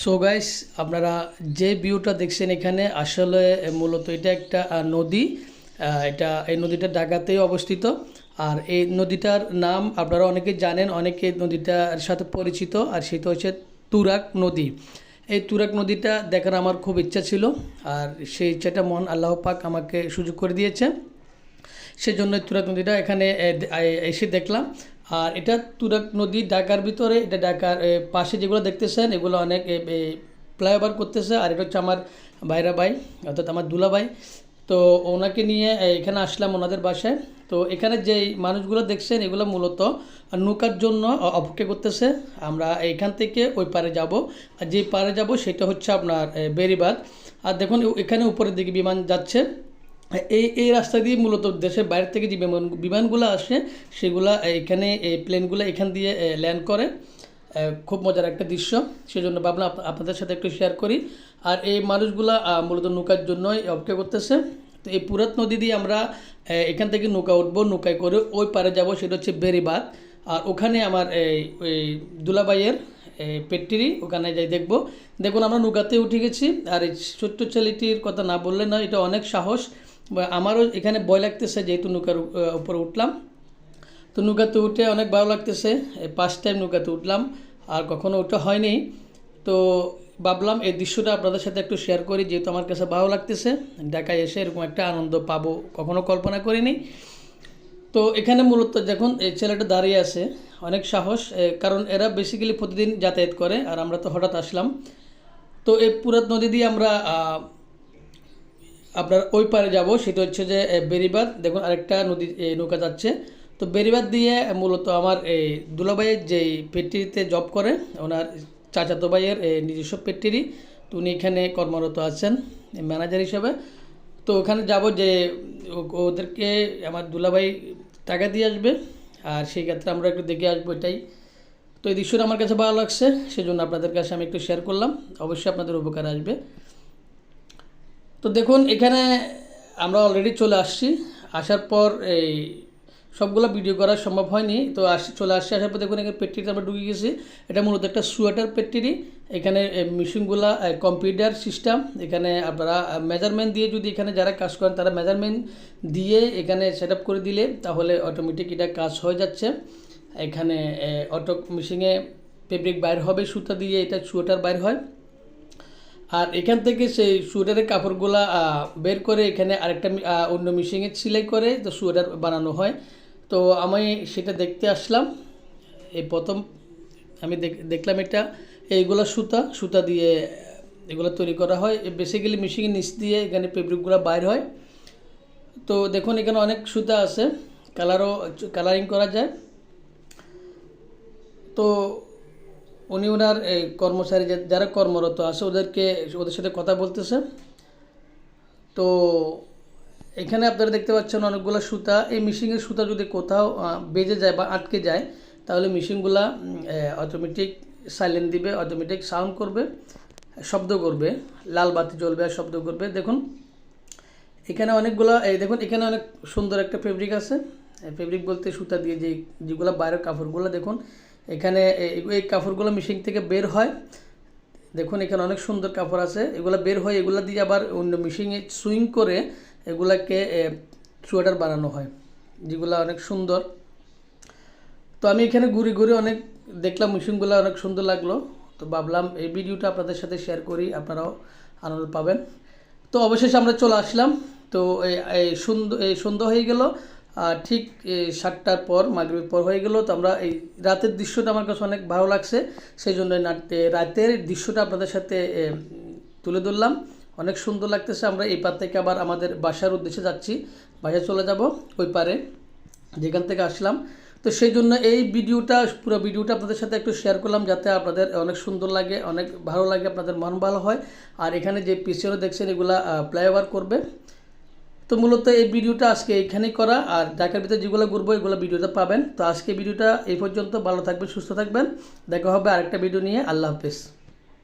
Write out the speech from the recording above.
So guys আপনারা যে ভিউটা দেখছেন এখানে, আসলে মূলত এটা একটা নদী। এটা, এই নদীটা ঢাকাতেই অবস্থিত। আর এই নদীটার নাম আপনারা অনেকে জানেন, অনেকে নদীটার সাথে পরিচিত, আর সেটা হচ্ছে তুরাক নদী। এই তুরাক নদীটা দেখার আমার খুব ইচ্ছা ছিল, আর সেই ইচ্ছাটা মন আল্লাহ পাক আমাকে সুযোগ করে দিয়েছে। সেজন্য তুরাক নদীটা এখানে এসে দেখলাম। আর এটা তুরাক নদী, ঢাকার ভিতরে, এটা ঢাকার পাশে যেগুলো দেখতেছেন, এগুলো অনেক ফ্লাইওভার করতেছে। আর এটা হচ্ছে আমার ভাইরা ভাই, অর্থাৎ আমার দুলা ভাই। তো ওনাকে নিয়ে এখানে আসলাম ওনাদের বাসায়। তো এখানে যে মানুষগুলো দেখছেন, এগুলো মূলত নৌকার জন্য অপেক্ষা করতেছে। আমরা এখান থেকে ওই পারে যাব। আর যে পারে যাব, সেটা হচ্ছে আপনার বেরিবাদ আর দেখুন, এখানে উপরের দিকে বিমান যাচ্ছে। এই এই রাস্তা দিয়ে মূলত দেশের বাইরে থেকে যে বিমান, বিমানগুলো আসে, সেগুলা এখানে এই প্লেনগুলো এখান দিয়ে ল্যান্ড করে। খুব মজার একটা দৃশ্য। সেজন্য ভাবলাম আপ- আপনাদের সাথে একটু শেয়ার করি। আর এই মানুষগুলা মূলত নৌকার জন্যই অপেক্ষা করতেছে। তো এই পুরাত নদী দিয়ে আমরা এখান থেকে নৌকা উঠবো, নৌকায় করে ওই পারে যাব, সেটা হচ্ছে বেরিবাদ আর ওখানে আমার এই ওই দুলাবাইয়ের পেট্টিরি, ওখানে যাই দেখব। দেখুন, আমরা নৌকাতে উঠে গেছি। আর এই ছোট্ট ছেলেটির কথা না বললে না এটা অনেক সাহস। আমারও এখানে ভয় লাগতেছে যেহেতু নৌকার উপরে উঠলাম। তো নৌকাতে উঠে অনেক ভালো লাগতেছে। ফার্স্ট টাইম নৌকাতে উঠলাম, আর কখনো ওঠা হয়নি। তো ভাবলাম এই দৃশ্যটা আপনাদের সাথে একটু শেয়ার করি, যেহেতু আমার কাছে ভালো লাগতেছে। ঢাকায় এসে এরকম একটা আনন্দ পাবো, কখনো কল্পনা করিনি। তো এখানে মূলত যখন এই ছেলেটা দাঁড়িয়ে আছে, অনেক সাহস কারণ এরা বেসিক্যালি প্রতিদিন যাতায়াত করে, আর আমরা তো হঠাৎ আসলাম। তো এই পুরাত নদী দিয়ে আমরা আপনার ওই পারে যাব, সেটা হচ্ছে যে বেরিবাদ দেখুন, আরেকটা নদী নৌকা যাচ্ছে। তো বেরিবাদ দিয়ে মূলত আমার এই দুলাভাইয়ের যেই পেট্রিতে জব করে, ওনার চাচাতো ভাইয়ের নিজস্ব পেট্রি তো উনি এখানে কর্মরত আছেন ম্যানেজার হিসেবে। তো ওখানে যাব যে ওদেরকে আমার দুলাভাই টাকা দিয়ে আসবে, আর সেই ক্ষেত্রে আমরা একটু দেখে আসব এটাই। তো এই দৃশ্যটা আমার কাছে ভালো লাগছে, সেজন্য আপনাদের কাছে আমি একটু শেয়ার করলাম। অবশ্যই আপনাদের উপকার আসবে। তো দেখুন, এখানে আমরা অলরেডি চলে আসছি। আসার পর এই সবগুলো ভিডিও করা সম্ভব হয়নি। তো আসি, চলে আসছি, আসার পর দেখুন, এখানে পেট্রিতে আমরা ঢুকে গেছি। এটা মূলত একটা সোয়েটার পেট্রি। এখানে মেশিনগুলা কম্পিউটার সিস্টেম এখানে আপনারা মেজারমেন্ট দিয়ে যদি এখানে যারা কাজ করেন, তারা মেজারমেন্ট দিয়ে এখানে সেট করে দিলে তাহলে অটোমেটিক এটা কাজ হয়ে যাচ্ছে। এখানে অটো মেশিনে ফেব্রিক বাইর হবে, সুতা দিয়ে এটা সোয়েটার বাইর হয়। আর এখান থেকে সেই সোয়েটারের কাপড়গুলা বের করে এখানে আরেকটা অন্য মেশিনে সেলাই করে তো সোয়েটার বানানো হয়। তো আমি সেটা দেখতে আসলাম। এই প্রথম আমি দেখ- দেখলাম এটা, এইগুলো সুতা সুতা দিয়ে এগুলো তৈরি করা হয়। বেসিক্যালি মেশিনের নিচ দিয়ে এখানে ফেব্রিকগুলো বাইর হয়। তো দেখুন, এখানে অনেক সুতা আছে। কালারও কালারিং করা যায়। তো উনি ওনার এই কর্মচারী যারা কর্মরত আছে, ওদেরকে ওদের সাথে কথা বলতেছে। তো এখানে আপনারা দেখতে পাচ্ছেন অনেকগুলো সুতা। এই মিশিংয়ের সুতা যদি কোথাও বেজে যায় বা আটকে যায়, তাহলে মেশিনগুলা অটোমেটিক সাইলেন্ট দিবে অটোমেটিক সাউন্ড করবে, শব্দ করবে, লাল বাতি জ্বলবে আর শব্দ করবে। দেখুন, এখানে অনেকগুলো, এই দেখুন, এখানে অনেক সুন্দর একটা ফেব্রিক আছে। ফেব্রিক বলতে সুতা দিয়ে যে যেগুলো বাইরের কাপড়গুলো, দেখুন এখানে এই- কাপড়গুলো মেশিন থেকে বের হয়। দেখুন, এখানে অনেক সুন্দর কাপড় আছে। এগুলো বের হয় এগুলো দিয়ে আবার অন্য মেশিনে সুইং করে এগুলাকে সোয়েটার বানানো হয়, যেগুলো অনেক সুন্দর। তো আমি এখানে ঘুরে ঘুরে অনেক দেখলাম মেশিনগুলো অনেক সুন্দর লাগল। তো ভাবলাম এই ভিডিওটা আপনাদের সাথে শেয়ার করি, আপনারাও আনন্দ পাবেন। তো অবশেষে আমরা চলে আসলাম। তো এই- সুন্দর এই সন্ধ্যা হয়ে গেল। ঠিক সাতটার পর, মাগরিবের পর হয়ে গেল। তো আমরা এই রাতের দৃশ্যটা আমার কাছে অনেক ভালো লাগছে। সেই জন্য রাতের দৃশ্যটা আপনাদের সাথে তুলে ধরলাম। অনেক সুন্দর লাগতেছে। আমরা এই পার থেকে আবার আমাদের বাসার উদ্দেশ্যে যাচ্ছি। বাসায় চলে যাব ওই পারে, যেখান থেকে আসলাম। তো সেই জন্য এই ভিডিওটা, পুরো ভিডিওটা আপনাদের সাথে একটু শেয়ার করলাম, যাতে আপনাদের অনেক সুন্দর লাগে, অনেক ভালো লাগে, আপনাদের মন ভালো হয়। আর এখানে যে পিছনে দেখছেন, এগুলা ফ্লাইওভার করবে। তো মূলত এই ভিডিওটা আজকে এখানেই করা। আর ঢাকার ভিতরে যেগুলো ঘুরবো, এগুলো ভিডিওটা পাবেন। তো আজকে ভিডিওটা এই পর্যন্ত। ভালো থাকবেন, সুস্থ থাকবেন। দেখা হবে আরেকটা ভিডিও নিয়ে। আল্লাহ হাফেজ।